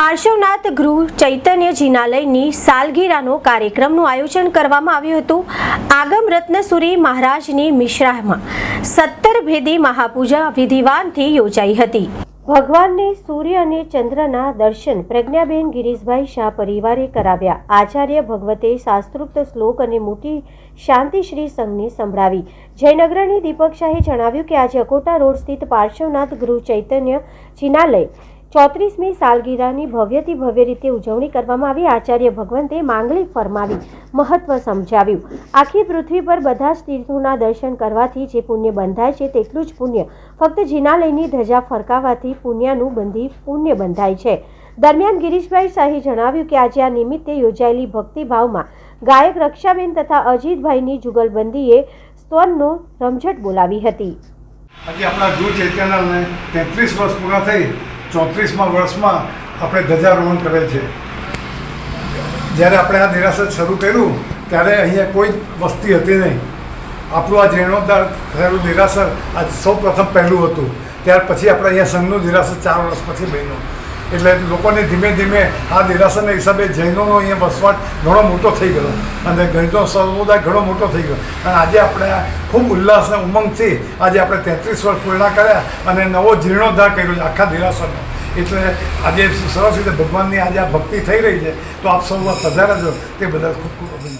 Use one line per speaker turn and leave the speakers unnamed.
પાર્શ્વનાથ ગૃહ ચૈતન્ય જિનાલયની સાલગીરાનો કાર્યક્રમનું આયોજન કરવામાં આવ્યું હતું. આગમ રત્નસુરી મહારાજની મિશ્રામાં સત્તર ભેદી મહાપૂજા વિધિવાનથી યોજાઈ હતી. ભગવાનને સૂર્ય અને ચંદ્રના દર્શન પ્રજ્ઞાબેન ગિરીશભાઈ શાહ પરિવારે કરાવ્યા. આચાર્ય ભગવતે શાસ્ત્રોક્ત શ્લોક અને મોટી શાંતિશ્રી સંઘને સંભળાવી. જયનગરની દીપક શાહે જણાવ્યું કે આજે અકોટા રોડ સ્થિત પાર્શ્વનાથ ગૃહ ચૈતન્ય જિનાલય ચોત્રીસમી સાલગીરાની ભવ્યથી ભવ્ય રીતે ઉજવણી કરવામાં આવી. આચાર્ય ભગવંતે માંગલિક ફરમાવી મહત્વ સમજાવ્યું. આખી પૃથ્વી પર બધા જ તીર્થોના દર્શન કરવાથી જે પુણ્ય બંધાય છે તેટલું જ પુણ્ય. ફક્ત જિનાલયની ધજા ફરકાવવાથી પુણ્યનું બંધી પુણ્ય બંધાય છે. દરમિયાન ગિરીશભાઈ શાહે જણાવ્યું કે આજે આ નિમિત્તે યોજાયેલી ભક્તિભાવમાં ગાયક રક્ષાબેન તથા અજીતભાઈની જુગલબંધીએ સ્તવનનો રમઝટ બોલાવી હતી.
આજે આપણા જૂથ ચૈતન્યને તેત્રીસ વર્ષ પૂરા થઈ ચોત્રીસમાં વર્ષમાં આપણે ધ્વજારોહણ કરેલ છે. જ્યારે આપણે આ નિરાસર શરૂ કર્યું, ત્યારે અહીંયા કોઈ વસ્તી હતી નહીં. આપણું આ જીર્ણોદ્ધાર થયેલું નિરાશર આ સૌ પ્રથમ પહેલું હતું. ત્યાર પછી આપણે અહીંયા સંઘનું નિરાશર ચાર વર્ષ પછી બન્યું. એટલે લોકોને ધીમે ધીમે આ દેરાસરના હિસાબે જૈનોનો અહીંયા વસવાટ ઘણો મોટો થઈ ગયો. અને ગણિતનો સમુદાય ઘણો મોટો થઈ ગયો. અને આજે આપણે ખૂબ ઉલ્લાસ અને ઉમંગથી આજે આપણે તેત્રીસ વર્ષ પૂર્ણ કર્યા અને નવો જીર્ણોદ્ધાર કર્યો છે આખા દેરાસરનો. એટલે આજે સરસ રીતે ભગવાનની આજે આ ભક્તિ થઈ રહી છે. તો આપ સૌ પધારા છો. તે બધા ખૂબ ખૂબ